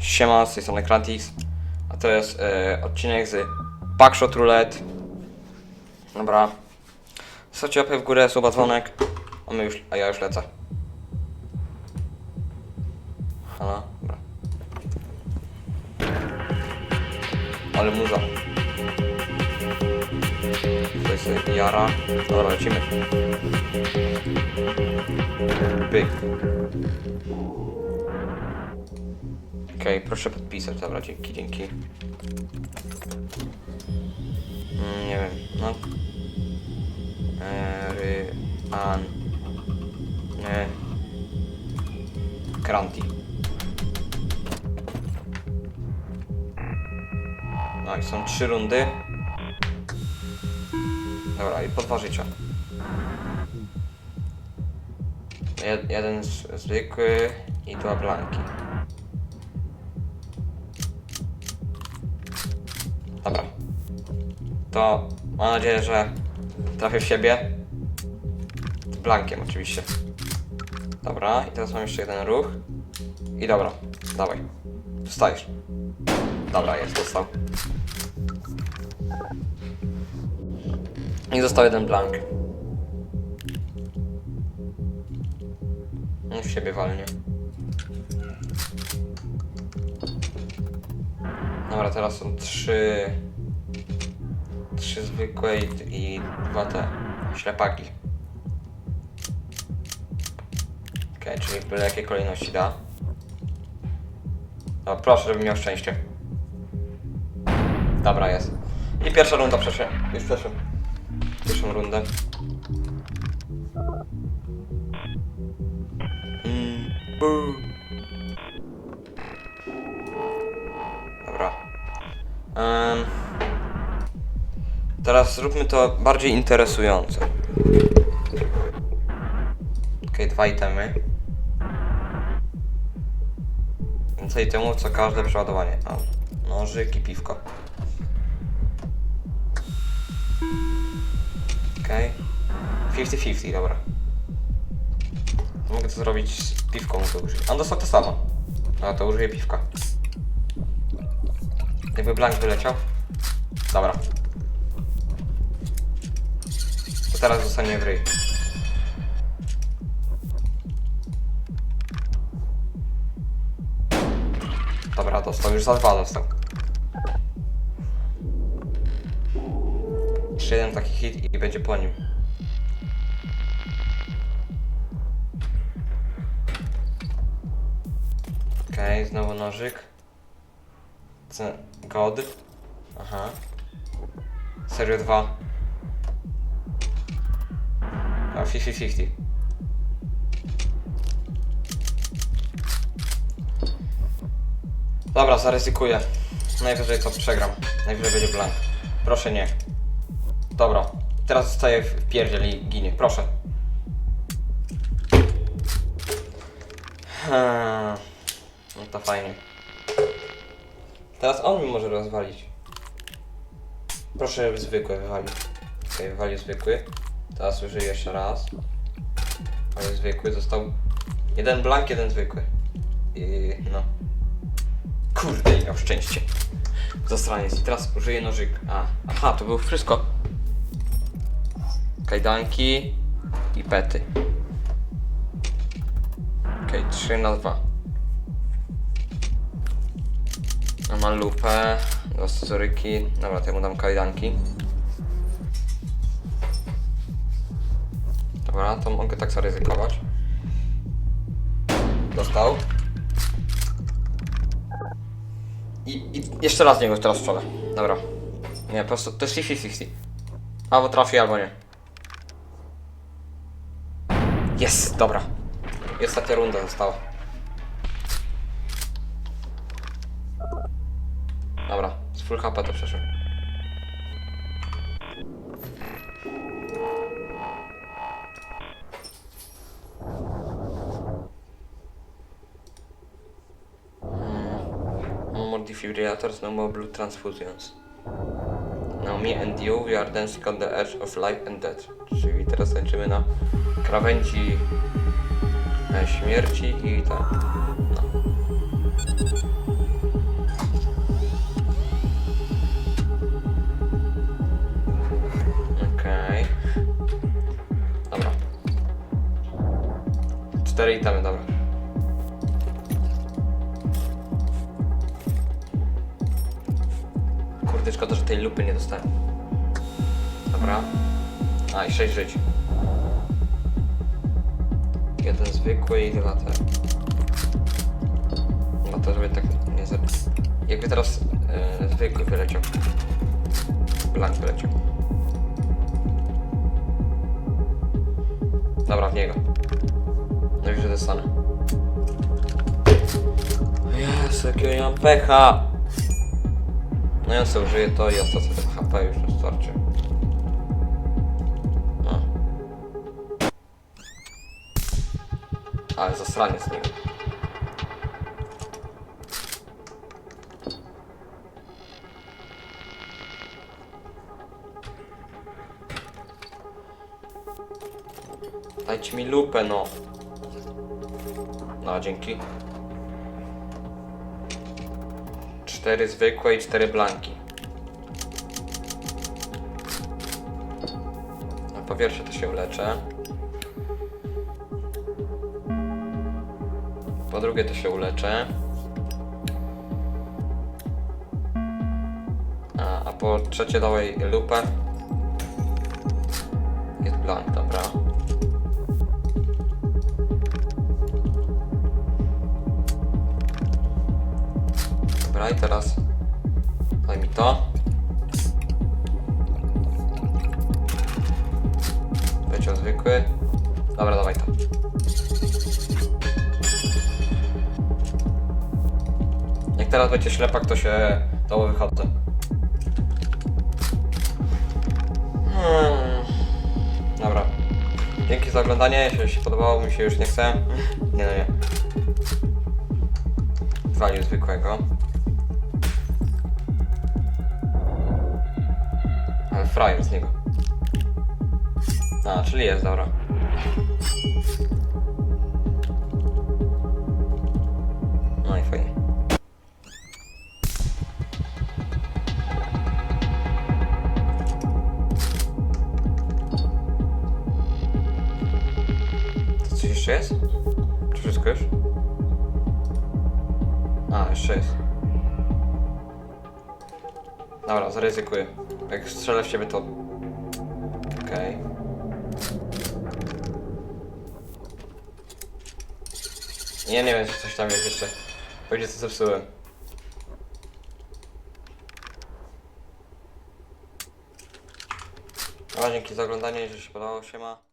Siema, z tej strony Krantix, a to jest e, odcinek z Backshot Roulette. Dobra. Zostawcie łapę w górę, suba dzwonek, a, my już, a ja już lecę. Halo? Dobra. Ale muza. To jest e, Jara. Dobra, lecimy. Byk. Okej, proszę podpisać, dobra, dzięki, dzięki. Mm, nie wiem, no. Ery, an, nie. Kranti. No i są trzy rundy. Dobra, i po dwa życia. Jed, jeden zwykły i dwa blanki. To mam nadzieję, że trafię w siebie. Z blankiem oczywiście. Dobra, i teraz mam jeszcze jeden ruch. I dobra, dawaj. Dostajesz. Dobra, jest, dostał. I został jeden blank. No w siebie walnie. Dobra, teraz są trzy... Trzy zwykłe i, i dwa te ślepaki. Okej, czyli w byle jakiej kolejności da. No proszę, żeby miał szczęście. Dobra, jest. I pierwsza runda przeszła. Już przeszłem. Pierwszą rundę. Mm, boo. Dobra. Em, teraz zróbmy to bardziej interesujące. Okej, dwa itemy. Więcej itemów co każde przeładowanie. A, nożyk i piwko. Okej. 50-50, dobra. Mogę to zrobić z piwką, to użyję. On dostał to samo. A to użyję piwka. Jakby blank wyleciał. Dobra. Teraz zostanie w ryj. Dobra, dostał. Już za dwa dostał. Jeszcze jeden taki hit i będzie po nim. Okej, znowu nożyk. God. Aha. Serio 2. A 50-50. Dobra, zaryzykuję. Najwyżej co przegram. Najwyżej będzie blank. Proszę nie. Dobra. Teraz zostaję w pierdziel i ginie. Proszę. Hmm. No to fajnie. Teraz on mi może rozwalić. Proszę, zwykły wywalił. Okej, wywalił zwykły. Teraz użyję jeszcze raz. Ale zwykły został. Jeden blank, jeden zwykły. I no. Kurde, miał szczęście. Zastraniec. I teraz użyję nożyk. A, aha, to było wszystko. Kajdanki i pety. Okej, 3 na 2. No, Mam lupę, do scyzoryki. Dobra, to ja mu dam kajdanki. Dobra, to mogę tak zaryzykować. Dostał. I, I jeszcze raz niego teraz strzelę. Dobra. Nie, po prostu to jest 50-50. Albo trafi, albo nie. Jest, dobra. I ostatnia runda została. Dobra, z full HP to przeszedł. normal defibrillators, no more blood transfusions. Now me and you, we are dancing on the edge of life and death. Czyli teraz tańczymy na krawędzi e, śmierci i tak. No. Okej. Okay. Dobra. Cztery itemy, dobra. Szkoda, że tej lupy nie dostałem. Dobra. A, i 6 żyć. Jeden zwykły i dwa te. No to żeby tak nie za... Jakby teraz e, zwykły wyleciał. Blank wyleciał. Dobra, w niego. No że dostanę. Jezu, jakiego ja mam pecha! No ja sobie użyję to i ostatnio tego HP już nie starczy. No. Ale zasranie z nim. Dajcie mi lupę, no. No, dzięki. Cztery zwykłe i cztery blanki. Po pierwsze to się uleczę. Po drugie to się uleczę. A, a po trzecie dawaj lupę. Jest blank, dobra. Dobra, i teraz daj mi to. Leciał zwykły. Dobra, dawaj to. Jak teraz będzie ślepak, to się to wychodzę. Hmm. Dobra. Dzięki za oglądanie. Jeśli się podobało, mi się już nie chce. Nie, no nie. Walił zwykłego. Frajer z niego. A, czyli jest, dobra. No i fajnie. To coś jeszcze jest? Czy wszystko już? A, jeszcze jest. Dobra, zaryzykuję. Jak strzelę w ciebie, to... Okej. Nie, nie wiem, czy coś tam jest jeszcze. Pewnie co zepsułem. Dobra, dzięki za oglądanie, jeżeli się podobało, się ma.